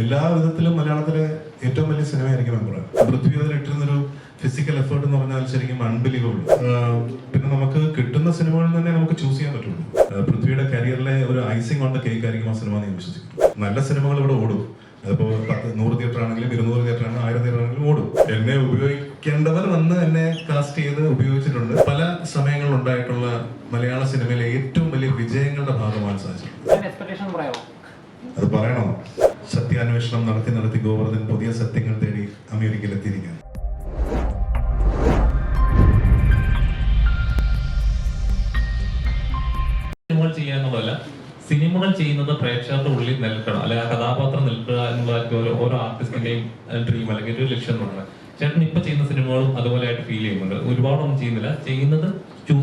എല്ലാ വിധത്തിലും മലയാളത്തിലെ ഏറ്റവും വലിയ സിനിമയായിരിക്കും എമ്പുരാൻ പൃഥ്വി അതിൽ ഇട്ടിരുന്നൊരു ഫിസിക്കൽ എഫേർട്ട് എന്ന് പറഞ്ഞാൽ ശരിക്കും അൺബിലീവബിൾ പിന്നെ നമുക്ക് കിട്ടുന്ന സിനിമകളിൽ തന്നെ നമുക്ക് ചൂസ് ചെയ്യാൻ പറ്റുള്ളൂ. പൃഥ്വിയുടെ കരിയറിലെ ഒരു ഐസിംഗ് ഓൺ ദ കേക്ക് ആയിരിക്കും ആ സിനിമ ഞാൻ വിശ്വസിക്കുന്നു. നല്ല സിനിമകൾ ഇവിടെ ഓടും. അതിപ്പോ പത്ത് നൂറ് തിയേറ്റർ ആണെങ്കിലും ഇരുന്നൂറ് തിയേറ്റർ ആണെങ്കിലും ആയിരം തിയേറ്റർ ആണെങ്കിലും ഓടും. എന്നെ ഉപയോഗിക്കേണ്ടവർ വന്ന് എന്നെ കാസ്റ്റ് ചെയ്ത് ഉപയോഗിച്ചിട്ടുണ്ട്. പല സമയങ്ങളിൽ ഉണ്ടായിട്ടുള്ള മലയാള സിനിമയിലെ ഏറ്റവും വലിയ വിജയങ്ങളുടെ ഭാഗമാണ് സാധിച്ചത് അത് പറയണോ? സത്യാന്വേഷണം നടത്തി നടത്തി ഗോവർദ്ധൻ പുതിയ സത്യങ്ങൾ തേടി അമേരിക്കയിൽ എത്തിയിരിക്കുന്നു സിനിമകൾ എന്നുള്ളതല്ല സിനിമകൾ ചെയ്യുന്നത് പ്രേക്ഷകരുടെ ഉള്ളിൽ നിൽക്കണം. അല്ലെങ്കിൽ ആ കഥാപാത്രം നിൽക്കുക എന്നുള്ളതായിരിക്കും ഓരോ ഓരോ ആർട്ടിസ്റ്റിന്റെയും ഡ്രീം അല്ലെങ്കിൽ ഒരു ലക്ഷ്യം എന്ന് പറയുന്നത്. ചേട്ടൻ ഇപ്പൊ ചെയ്യുന്ന സിനിമകളും അതുപോലെ ആയിട്ട് ഫീൽ ചെയ്യുന്നുണ്ട്. ഒരുപാടൊന്നും ചെയ്യുന്നില്ല. ചെയ്യുന്നത്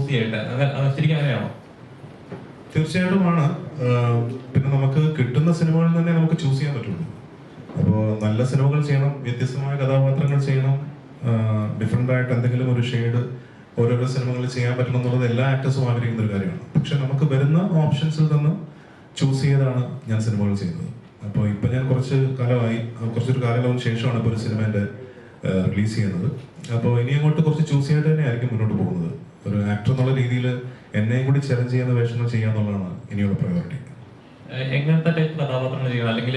ചെയ്യട്ടെ ശരിക്കും അങ്ങനെയാണോ? തീർച്ചയായിട്ടുമാണ്. പിന്നെ നമുക്ക് കിട്ടുന്ന സിനിമകളിൽ തന്നെ നമുക്ക് ചൂസ് ചെയ്യാൻ പറ്റുള്ളൂ. അപ്പോൾ നല്ല സിനിമകൾ ചെയ്യണം വ്യത്യസ്തമായ കഥാപാത്രങ്ങൾ ചെയ്യണം ഡിഫറെന്റ് ആയിട്ട് എന്തെങ്കിലും ഒരു ഷെയ്ഡ് ഓരോരോ സിനിമകളിൽ ചെയ്യാൻ പറ്റണം എന്നുള്ളത് എല്ലാ ആക്ടേഴ്സും ആഗ്രഹിക്കുന്ന ഒരു കാര്യമാണ്. പക്ഷെ നമുക്ക് വരുന്ന ഓപ്ഷൻസിൽ നിന്ന് ചൂസ് ചെയ്താണ് ഞാൻ സിനിമകൾ ചെയ്യുന്നത്. അപ്പോൾ ഇപ്പം ഞാൻ കുറച്ച് കാലമായി കുറച്ചൊരു കാലയളവിന് ശേഷമാണ് ഇപ്പോൾ ഒരു സിനിമേന്റെ റിലീസ് ചെയ്യുന്നത്. അപ്പോൾ ഇനി അങ്ങോട്ട് കുറച്ച് ചൂസ് ചെയ്തിട്ട് തന്നെ ആയിരിക്കും മുന്നോട്ട് പോകുന്നത്. ഒരു ആക്ടർ എന്നുള്ള രീതിയിൽ എന്നെയും കൂടി ചലഞ്ച് ചെയ്യുന്ന വേഷങ്ങൾ ചെയ്യാന്നുള്ളതാണ് ഇനിയുള്ള പ്രയോറിറ്റി എങ്ങനത്തെ ടൈപ്പ് കഥാപാത്രങ്ങൾ ചെയ്യുക അല്ലെങ്കിൽ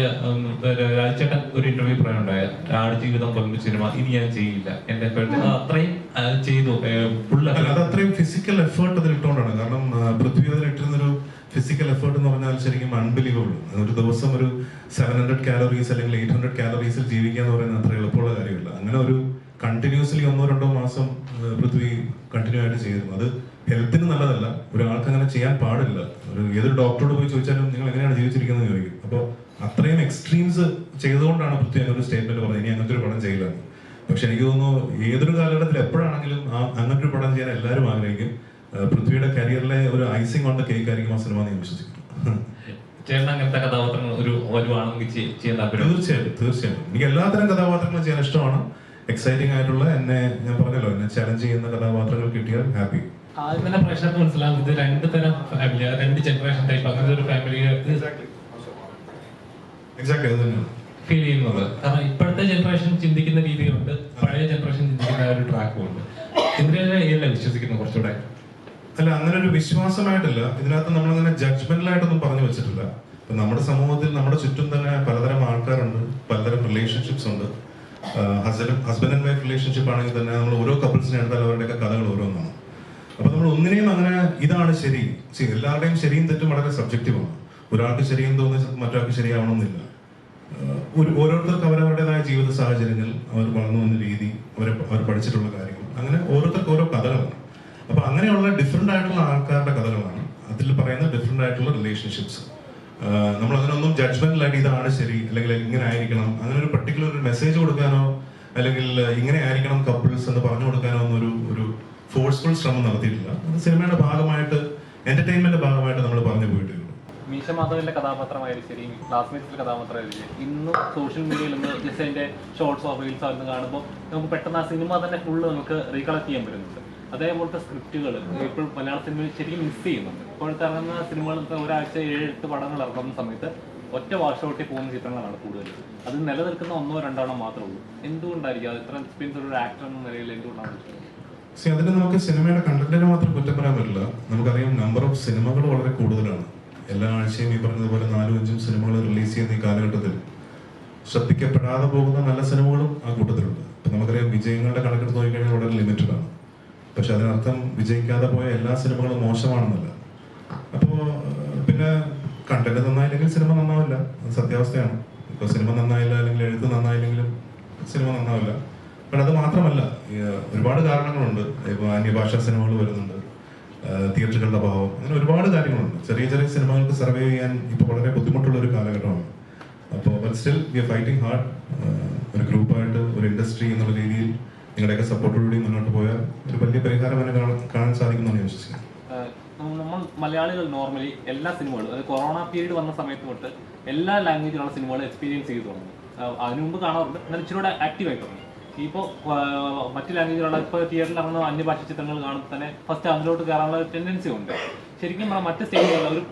രാജചേട്ടൻ ഒരു ഇന്റർവ്യൂ പറയുന്നുണ്ടായ ആട് ജീവിതം കൊല്ലം സിനിമ ഇനി ഞാൻ ചെയ്യില്ല. എന്റെ അത്രയും ചെയ്തു. അത് അത്രയും ഫിസിക്കൽ എഫേർട്ട് അതിൽ ഇട്ടുകൊണ്ടാണ്. കാരണം പൃഥ്വി അതിൽ ഇട്ടിരുന്നൊരു ഫിസിക്കൽ എഫേർട്ട് എന്ന് പറഞ്ഞാൽ ശരിക്കും അൺബിലീവബിൾ ഒരു ദിവസം ഒരു സെവൻ ഹൺഡ്രഡ് കാലറീസ് അല്ലെങ്കിൽ എയ്റ്റ് ഹൺഡ്രഡ് കാലറീസിൽ ജീവിക്കുക എന്ന് പറയുന്നത് അത്ര എളുപ്പമുള്ള കാര്യമില്ല. അങ്ങനെ ഒരു കണ്ടിന്യൂസ്ലി ഒന്നോ രണ്ടോ മാസം പൃഥ്വി കണ്ടിന്യൂ ആയിട്ട് ചെയ്തിരുന്നു. അത് ഹെൽത്തിന് നല്ലതല്ല. ഒരാൾക്ക് അങ്ങനെ ചെയ്യാൻ പാടില്ല. ഒരു ഏതൊരു ഡോക്ടറോട് പോയി ചോദിച്ചാലും നിങ്ങൾ എങ്ങനെയാണ് ജീവിച്ചിരിക്കുന്നത് ചോദിക്കും. അപ്പോൾ അത്രയും എക്സ്ട്രീംസ് ചെയ്തുകൊണ്ടാണ് അങ്ങനെ ഒരു സ്റ്റേറ്റ്മെന്റ് പറഞ്ഞത്. ഇനി അങ്ങനത്തെ ഒരു പടം ചെയ്യില്ല പക്ഷെ എനിക്ക് തോന്നുന്നു ഏതൊരു കാലഘട്ടത്തിൽ എപ്പോഴാണെങ്കിലും ആ അങ്ങനത്തെ ഒരു പടം ചെയ്യാൻ എല്ലാവരും ആഗ്രഹിക്കും. പൃഥ്വിയുടെ കരിയറിലെ ഒരു ഐസിംഗ് ഓൺ ദ കേക്ക് ആയിരിക്കും ആ സിനിമ എന്ന് വിശ്വസിക്കുന്നു. ചേട്ടൻ അങ്ങനത്തെ കഥാപാത്രങ്ങൾ ഒരു വരുവാണെങ്കിൽ ചെയ്- ചെയ്യാൻ താല്പര്യം? തീർച്ചയായിട്ടും തീർച്ചയായിട്ടും. എനിക്ക് എല്ലാത്തരം കഥാപാത്രങ്ങളും ചെയ്യാൻ ഇഷ്ടമാണ്. എക്സൈറ്റിംഗ് ആയിട്ടുള്ള എന്നെ ഞാൻ പറഞ്ഞല്ലോ എന്നെ ചലഞ്ച് ചെയ്യുന്ന കഥാപാത്രങ്ങൾ കിട്ടിയാൽ ഹാപ്പി ആദ്യം തന്നെ പ്രേക്ഷകർക്ക് മനസ്സിലാവും. ഇത് രണ്ട് തരം ഫാമിലി രണ്ട് ജനറേഷൻ ടൈപ്പ് അങ്ങനത്തെ ഒരു ഫാമിലി ഫീൽ ചെയ്യുന്നത്. കാരണം ഇപ്പോഴത്തെ ജനറേഷൻ ചിന്തിക്കുന്ന രീതിയുണ്ട് പഴയ ജനറേഷൻ ചിന്തിക്കുന്ന ഒരു ട്രാക്കും ഉണ്ട്. ഇതിനെ വിശ്വസിക്കുന്നു കുറച്ചുകൂടെ? അല്ല അങ്ങനെ ഒരു വിശ്വാസമായിട്ടല്ല. ഇതിനകത്ത് നമ്മൾ അങ്ങനെ ജഡ്ജ്മെന്റലായിട്ടൊന്നും പറഞ്ഞു വെച്ചിട്ടില്ല. ഇപ്പൊ നമ്മുടെ സമൂഹത്തിൽ നമ്മുടെ ചുറ്റും തന്നെ പലതരം ആൾക്കാരുണ്ട് പലതരം റിലേഷൻഷിപ്സ് ഉണ്ട്. Husband husband and wife relationship ആണെങ്കിൽ തന്നെ നമ്മൾ ഓരോ കപ്പിൾസിനെ എടുത്താൽ അവരുടെയൊക്കെ കഥകൾ ഓരോന്നാണ്. അപ്പൊ നമ്മൾ ഒന്നിനെയും അങ്ങനെ ഇതാണ് ശരി. സി എല്ലാവരുടെയും ശരിയും തെറ്റും വളരെ സബ്ജക്റ്റീവാണ് ഒരാൾക്ക് ശരിയെന്ന് തോന്നുന്നത് മറ്റൊരാൾക്ക് ശരിയാവണമെന്നില്ല. ഒരു ഓരോരുത്തർക്ക് അവരവരുടേതായ ജീവിത സാഹചര്യങ്ങൾ അവർ വളർന്നു വന്ന രീതി അവരെ അവർ പഠിച്ചിട്ടുള്ള കാര്യങ്ങൾ. അങ്ങനെ ഓരോരുത്തർക്ക് ഓരോ കഥകളാണ്. അപ്പൊ അങ്ങനെയുള്ള ഡിഫറെന്റ് ആയിട്ടുള്ള ആൾക്കാരുടെ കഥകളാണ്. അതിൽ പറയുന്ന ഡിഫറെന്റ് ആയിട്ടുള്ള റിലേഷൻഷിപ്സ് നമ്മൾ അതിനൊന്നും ജഡ്ജ്മെന്റിലായിട്ട് ഇതാണ് ശരി അല്ലെങ്കിൽ ഇങ്ങനെ ആയിരിക്കണം അങ്ങനെ ഒരു പർട്ടിക്കുലർ ഒരു മെസ്സേജ് കൊടുക്കാനോ അല്ലെങ്കിൽ ഇങ്ങനെ ആയിരിക്കണം കപ്പിൾസ് എന്ന് പറഞ്ഞു കൊടുക്കാനോ ഒന്നും ഒരു ഫോഴ്സ്ഫുൾ ശ്രമം നടത്തിയിട്ടില്ല. സിനിമയുടെ ഭാഗമായിട്ട് എന്റർടൈൻമെന്റ് ഭാഗമായിട്ട് നമ്മൾ പറഞ്ഞു പോയിട്ടേ ഉള്ളൂ മീശ മാധവന്റെ കഥാപാത്രമായാലും ശരി ക്ലാസ്മേറ്റ്സിന്റെ കഥാപാത്രമായാലും ശരി ഇന്ന് സോഷ്യൽ മീഡിയയിൽ ഒന്ന് ജസ്റ്റ് അതിന്റെ ഷോർട്സോ റീൽസോ എന്ന് കാണുമ്പോൾ നമുക്ക് പെട്ടെന്ന് ആ സിനിമ തന്നെ ഫുള്ള് നമുക്ക് റീകളക്ട് ചെയ്യാൻ പറ്റുന്നുണ്ട്. അതേപോലത്തെ സ്ക്രിപ്റ്റുകൾ ഇപ്പോൾ മലയാള സിനിമയിൽ ശരിക്കും മിസ് ചെയ്യുന്നുണ്ട്. ഇപ്പോഴത്തെ ഇറങ്ങുന്ന സിനിമകൾ ഒരാഴ്ച ഏഴ് എട്ട് പടങ്ങൾ ഇറങ്ങുന്ന സമയത്ത് ഒറ്റ വാഷൗട്ടിൽ പോകുന്ന ചിത്രങ്ങളാണ് കൂടുതൽ അത് നിലനിൽക്കുന്ന ഒന്നോ രണ്ടോ മാത്രമേ ഉള്ളൂ. എന്തുകൊണ്ടായിരിക്കും? അത് ഇത്ര എക്സ്പീരിയൻസ് ഒരു ആക്ടർ എന്ന നിലയിൽ എന്തുകൊണ്ടാണ്? സി അതിന് നമുക്ക് സിനിമയുടെ കണ്ടന്റിന് മാത്രം കുറ്റം പറയാൻ പറ്റില്ല. നമുക്കറിയാം നമ്പർ ഓഫ് സിനിമകൾ വളരെ കൂടുതലാണ്. എല്ലാ ആഴ്ചയും ഈ പറഞ്ഞതുപോലെ നാലും അഞ്ചും സിനിമകൾ റിലീസ് ചെയ്യുന്ന ഈ കാലഘട്ടത്തിൽ ശ്രദ്ധിക്കപ്പെടാതെ പോകുന്ന നല്ല സിനിമകളും ആ കൂട്ടത്തിലുണ്ട്. ഇപ്പൊ നമുക്കറിയാം വിജയങ്ങളുടെ കണക്കെടുത്ത് നോക്കിക്കഴിഞ്ഞാൽ വളരെ ലിമിറ്റഡ് ആണ്. പക്ഷെ അതിനർത്ഥം വിജയിക്കാതെ പോയ എല്ലാ സിനിമകളും മോശമാണെന്നല്ല. അപ്പോ ഏഹ്, പിന്നെ കണ്ടന്റ് നന്നായില്ലെങ്കിൽ സിനിമ നന്നാവില്ല. സത്യാവസ്ഥയാണ്. ഇപ്പൊ സിനിമ നന്നായില്ല അല്ലെങ്കിൽ എഴുത്ത് നന്നായില്ലെങ്കിലും സിനിമ നന്നാവില്ല. പക്ഷെ അത് മാത്രമല്ല ഒരുപാട് കാരണങ്ങളുണ്ട്. ഇപ്പൊ അന്യഭാഷാ സിനിമകൾ വരുന്നുണ്ട് തിയേറ്ററുകളുടെ അഭാവം അങ്ങനെ ഒരുപാട് കാര്യങ്ങളുണ്ട്. ചെറിയ ചെറിയ സിനിമകൾക്ക് സർവേ ചെയ്യാൻ ഇപ്പൊ വളരെ ബുദ്ധിമുട്ടുള്ള ഒരു കാലഘട്ടമാണ് അപ്പോൾ but still we are fighting hard ഒരു ഗ്രൂപ്പായിട്ട് ഒരു ഇൻഡസ്ട്രി എന്നുള്ള രീതിയിൽ നിങ്ങളുടെയൊക്കെ സപ്പോർട്ടോടുകൂടി മുന്നോട്ട് പോയാൽ ഒരു വലിയ പരിഹാരം തന്നെ കാണാൻ- സാധിക്കുമെന്നാണ് വിശ്വസിക്കുന്നത്. നമ്മൾ മലയാളികൾ നോർമലി എല്ലാ സിനിമകളും അതായത് കൊറോണ പീരീഡ് വന്ന സമയത്ത് തൊട്ട് എല്ലാ ലാംഗ്വേജിലുള്ള സിനിമകളും എക്സ്പീരിയൻസ് ചെയ്തു തുടങ്ങി. അതിനു മുമ്പ് കാണാറുണ്ട് എന്നാൽ ഇച്ചിരി കൂടെ ആക്റ്റീവ് ആയി തുടങ്ങി. ഇപ്പോൾ മറ്റ് ലാംഗ്വേജിലുള്ള ഇപ്പോൾ തിയേറ്ററിൽ ഇറങ്ങുന്ന അന്യഭാഷ ചിത്രങ്ങൾ കാണുമ്പോൾ തന്നെ ഫസ്റ്റ് അതിലോട്ട് കയറാനുള്ള ടെൻഡൻസി ഉണ്ട്. ശരിക്കും നമ്മൾ മറ്റ് സ്റ്റേറ്റുകളിൽ ഒരു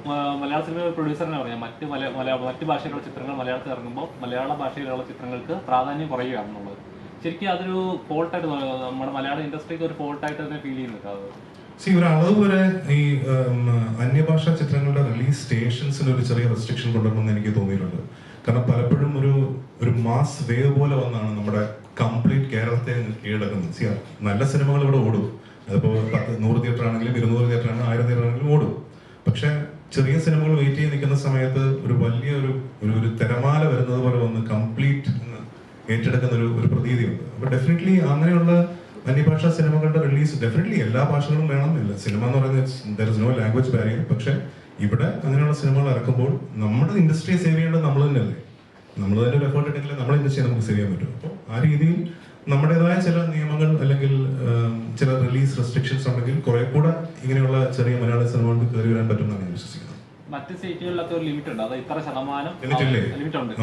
മലയാള സിനിമ പ്രൊഡ്യൂസറിനെ പറയാം. മറ്റ് മലയാള മറ്റ് ഭാഷയിലുള്ള ചിത്രങ്ങൾ മലയാളത്തിൽ ഇറങ്ങുമ്പോൾ മലയാള ഭാഷയിലുള്ള ചിത്രങ്ങൾക്ക് പ്രാധാന്യം കുറയുകയാണെന്നുള്ളത്. ശരിക്കും അതൊരു ഫോൾട്ടായിട്ട് നമ്മുടെ മലയാള ഇൻഡസ്ട്രിക്ക് ഒരു ഫോൾട്ടായിട്ട് തന്നെ ഫീൽ ചെയ്യുന്നുണ്ട് അത്. ഒരു അളവ് വരെ ഈ അന്യഭാഷാ ചിത്രങ്ങളുടെ റിലീസ് സ്റ്റേഷൻസിന് ഒരു ചെറിയ റെസ്ട്രിക്ഷൻ കൊണ്ടുവരണമെന്ന് എനിക്ക് തോന്നിയിട്ടുണ്ട്. കാരണം പലപ്പോഴും ഒരു ഒരു മാസ് വേവ് പോലെ വന്നാണ് നമ്മുടെ കംപ്ലീറ്റ് കേരളത്തെ കീഴടക്കുന്നത്. നല്ല സിനിമകൾ ഇവിടെ ഓടും. അതിപ്പോ പത്ത് നൂറ് തിയേറ്റർ ആണെങ്കിലും ഇരുന്നൂറ് തിയേറ്റർ ആണെങ്കിലും ആയിരം തിയേറ്റർ ആണെങ്കിലും ഓടും. പക്ഷെ ചെറിയ സിനിമകൾ വെയിറ്റ് ചെയ്ത് നിൽക്കുന്ന സമയത്ത് ഒരു വലിയ ഒരു ഒരു തിരമാല വരുന്നത് പോലെ വന്ന് കംപ്ലീറ്റ് ഏറ്റെടുക്കുന്ന ഒരു ഒരു പ്രതീതിയുണ്ട്. അപ്പൊ ഡെഫിനറ്റ്ലി അങ്ങനെയുള്ള അന്യഭാഷാ സിനിമകളുടെ റിലീസ് ഡെഫിനറ്റ്ലി എല്ലാ ഭാഷകളും വേണം ഇല്ല സിനിമ എന്ന് പറയുന്നത് there is no language barrier പക്ഷെ ഇവിടെ അങ്ങനെയുള്ള സിനിമകൾ ഇറക്കുമ്പോൾ നമ്മുടെ ഇൻഡസ്ട്രിയെ സേവ് ചെയ്യേണ്ടത് നമ്മൾ തന്നെയല്ലേ? നമ്മൾ തന്നെ ഒരു എഫേർട്ട് ഇട്ടെങ്കിൽ നമ്മുടെ ഇൻഡസ്ട്രിയെ നമുക്ക് സേവ് ചെയ്യാൻ പറ്റും. അപ്പോൾ ആ രീതിയിൽ നമ്മുടേതായ ചില നിയമങ്ങൾ അല്ലെങ്കിൽ ചില റിലീസ് റെസ്ട്രിക്ഷൻസ് ഉണ്ടെങ്കിൽ കുറെ കൂടെ ഇങ്ങനെയുള്ള ചെറിയ മലയാള സിനിമകൾക്ക് കയറി വരാൻ പറ്റുമെന്നാണ് ഞാൻ വിശ്വസിക്കുന്നത് മറ്റ് സ്റ്റേറ്റുകളിലൊക്കെ ഒരു ലിമിറ്റ് ഉണ്ട്. അത് ഇത്ര ശതമാനം ലിമിറ്റ് ഉണ്ട്.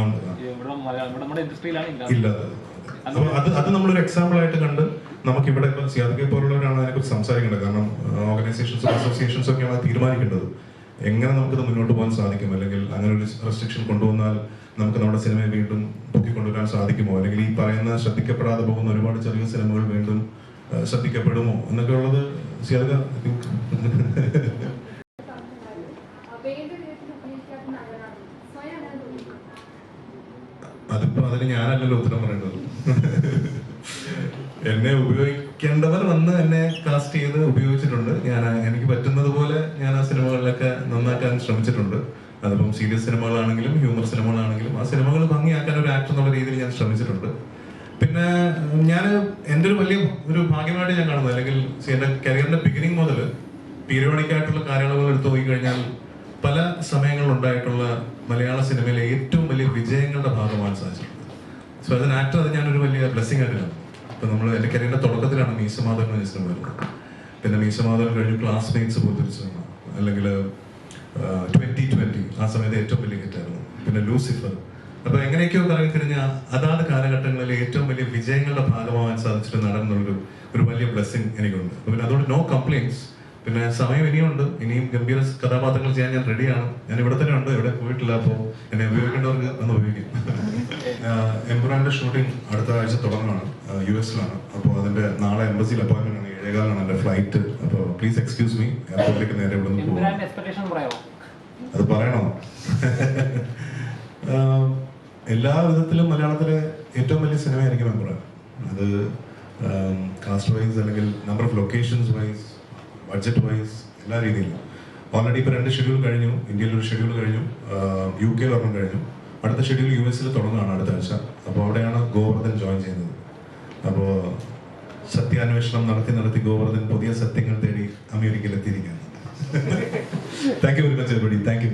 ഇവിടെ നമ്മുടെ ഇൻഡസ്ട്രിയിലാണ് ഇല്ല. അത് അത് നമ്മളൊരു എക്സാമ്പിൾ ആയിട്ട് കണ്ട് നമുക്ക് ഇവിടെ ഇപ്പൊ സിയാദിക്കെ പോലുള്ളവരാണ് അതിനെക്കുറിച്ച് സംസാരിക്കേണ്ടത്. കാരണം ഓർഗനൈസേഷൻസ് അസോസിയേഷൻസ് ഒക്കെയാണ് തീരുമാനിക്കേണ്ടത്. എങ്ങനെ നമുക്കത് മുന്നോട്ട് പോകാൻ സാധിക്കും? അല്ലെങ്കിൽ അങ്ങനെ ഒരു റെസ്ട്രിക്ഷൻ കൊണ്ടുവന്നാൽ നമുക്ക് നമ്മുടെ സിനിമയെ വീണ്ടും പൊക്കിക്കൊണ്ടുവരാൻ സാധിക്കുമോ? അല്ലെങ്കിൽ ഈ പറയുന്ന ശ്രദ്ധിക്കപ്പെടാതെ പോകുന്ന ഒരുപാട് ചെറിയ സിനിമകൾ വീണ്ടും ശ്രദ്ധിക്കപ്പെടുമോ? എന്നൊക്കെ ഉള്ളത് അതിപ്പോ അതിന് ഞാനല്ലല്ലോ ഉത്തരം പറയേണ്ടത്. എന്നെ ഉപയോഗിക്കേണ്ടവർ വന്ന് എന്നെ കാസ്റ്റ് ചെയ്ത് ഉപയോഗിച്ചിട്ടുണ്ട്. ഞാൻ സിനിമകളിലൊക്കെ നന്നാക്കാൻ ശ്രമിച്ചിട്ടുണ്ട്. അതിപ്പം സീരിയസ് സിനിമകളാണെങ്കിലും ഹ്യൂമർ സിനിമകളാണെങ്കിലും ആ സിനിമകൾ ഭംഗിയാക്കാൻ ഒരു ആക്ടർ എന്നുള്ള രീതിയിൽ ഞാൻ ശ്രമിച്ചിട്ടുണ്ട്. പിന്നെ ഞാൻ എന്റെ ഒരു വലിയ ഒരു ഭാഗ്യമായിട്ട് ഞാൻ കാണുന്നത് അല്ലെങ്കിൽ എന്റെ കരിയറിന്റെ ബിഗിനിങ് മുതൽ പീരിയോഡിക് ആയിട്ടുള്ള എടുത്തു നോക്കിക്കഴിഞ്ഞാൽ പല സമയങ്ങളിലുണ്ടായിട്ടുള്ള മലയാള സിനിമയിലെ ഏറ്റവും വലിയ വിജയങ്ങളുടെ ഭാഗമാണ് സാധിച്ചിട്ടുള്ളത് സോ ആസ് ആക്ടർ അത് ഞാനൊരു വലിയ ബ്ലെസ്സിങ് ആയിട്ട് ഇപ്പം നമ്മൾ എന്റെ കരിയറിന്റെ തുടക്കത്തിലാണ് മീശമാധവൻ എന്ന സിനിമ വരുന്നത്. പിന്നെ മീശമാധവൻ കഴിഞ്ഞ് ക്ലാസ്മേറ്റ്സ് പോലത്തെ സിനിമ. അല്ലെങ്കിൽ ട്വന്റി ട്വന്റി ആ സമയത്ത് ഏറ്റവും വലിയ ഹിറ്റായിരുന്നു പിന്നെ ലൂസിഫർ. അപ്പോൾ എങ്ങനെയൊക്കെയോ പറഞ്ഞു തിരിഞ്ഞ അതാത് കാലഘട്ടങ്ങളിലെ ഏറ്റവും വലിയ വിജയങ്ങളുടെ ഭാഗമാവാൻ സാധിച്ചിട്ട് നടന്നുള്ളൊരു ഒരു വലിയ ബ്ലെസ്സിങ് എനിക്കുണ്ട്. പിന്നെ അതുകൊണ്ട് നോ കംപ്ലൈൻസ് പിന്നെ സമയം ഇനിയുണ്ട്. ഇനിയും ഗംഭീര കഥാപാത്രങ്ങൾ ചെയ്യാൻ ഞാൻ റെഡിയാണ് ഞാൻ ഇവിടെ തന്നെ ഉണ്ട്. ഇവിടെ പോയിട്ടില്ല അപ്പോൾ എന്നെ ഉപയോഗിക്കേണ്ടവർക്ക് ഒന്ന് ഉപയോഗിക്കും. എംബ്രാന്റെ ഷൂട്ടിംഗ് അടുത്ത ആഴ്ച തുടങ്ങാണ് യു എസിലാണ്. അപ്പോൾ അതിന്റെ നാളെ എംബസിയിൽ അപ്പോയിന്റ്മെന്റ് ആണ് ഏഴേകാലാണ് എന്റെ ഫ്ലൈറ്റ്. അപ്പോൾ പ്ലീസ് എക്സ്ക്യൂസ് മീ എയർപോർട്ടിലേക്ക് നേരെ ഇവിടെ നിന്ന് പോകും അത് പറയണോ? എല്ലാ വിധത്തിലും മലയാളത്തിലെ ഏറ്റവും വലിയ സിനിമയായിരിക്കും എംബ്രാൻ അത് കാസ്റ്റ് വൈസ് അല്ലെങ്കിൽ number of locations wise budget wise എല്ലാ രീതിയിലും. ഓൾറെഡി ഇപ്പോൾ രണ്ട് ഷെഡ്യൂൾ കഴിഞ്ഞു ഇന്ത്യയിൽ ഒരു ഷെഡ്യൂൾ കഴിഞ്ഞു യു കെ ഒരെണ്ണം കഴിഞ്ഞു. അടുത്ത ഷെഡ്യൂൾ യു എസിൽ തുടങ്ങുകയാണ് അടുത്ത ആഴ്ച. അപ്പോൾ അവിടെയാണ് ഗോവർദ്ധൻ ജോയിൻ ചെയ്യുന്നത്. അപ്പോൾ സത്യാന്വേഷണം നടത്തി നടത്തി ഗോവർദ്ധൻ പുതിയ സത്യങ്ങൾ തേടി അമേരിക്കയിൽ എത്തിയിരിക്കുകയാണ്. Thank you very much every thank you